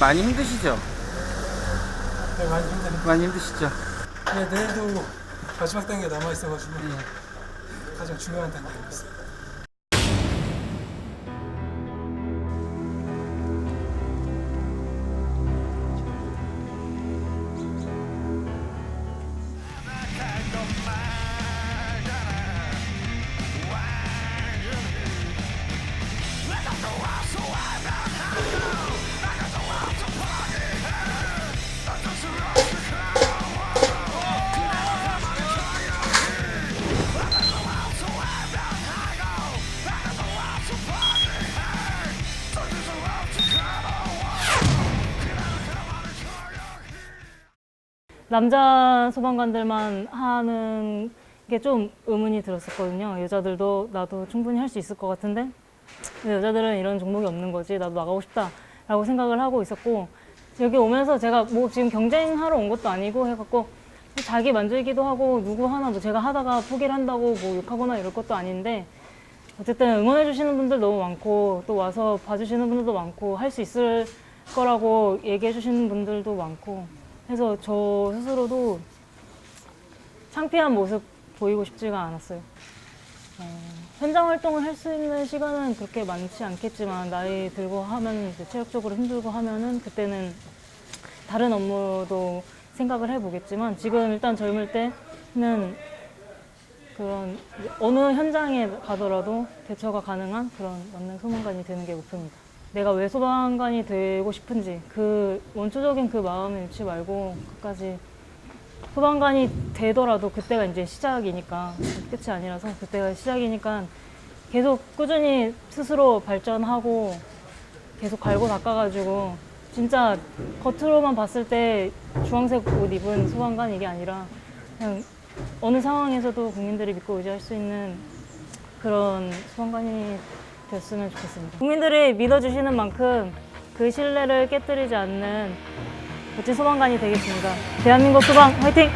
많이 힘드시죠? 네, 많이 힘드네. 많이 힘드시죠? 네, 내일도 마지막 단계 남아 있어가지고 가장 중요한 단계입니다. 남자 소방관들만 하는 게 좀 의문이 들었었거든요. 여자들도 나도 충분히 할 수 있을 것 같은데 여자들은 이런 종목이 없는 거지. 나도 나가고 싶다라고 생각을 하고 있었고 여기 오면서 제가 뭐 지금 경쟁하러 온 것도 아니고 해갖고 자기 만족이기도 하고 누구 하나 뭐 제가 하다가 포기를 한다고 뭐 욕하거나 이럴 것도 아닌데 어쨌든 응원해 주시는 분들 너무 많고 또 와서 봐주시는 분들도 많고 할 수 있을 거라고 얘기해 주시는 분들도 많고 해서 저 스스로도 창피한 모습 보이고 싶지가 않았어요. 어, 현장 활동을 할 수 있는 시간은 그렇게 많지 않겠지만 나이 들고 하면 이제 체력적으로 힘들고 하면은 그때는 다른 업무도 생각을 해보겠지만 지금 일단 젊을 때는 그런 어느 현장에 가더라도 대처가 가능한 그런 만능 소방관이 되는 게 목표입니다. 내가 왜 소방관이 되고 싶은지 그 원초적인 그 마음을 잃지 말고 끝까지 소방관이 되더라도 그때가 이제 시작이니까 끝이 아니라서 그때가 시작이니까 계속 꾸준히 스스로 발전하고 계속 갈고 닦아가지고 진짜 겉으로만 봤을 때 주황색 옷 입은 소방관 이게 아니라 그냥 어느 상황에서도 국민들이 믿고 의지할 수 있는 그런 소방관이 됐으면 좋겠습니다. 국민들이 믿어주시는 만큼 그 신뢰를 깨뜨리지 않는 멋진 소방관이 되겠습니다. 대한민국 소방 화이팅!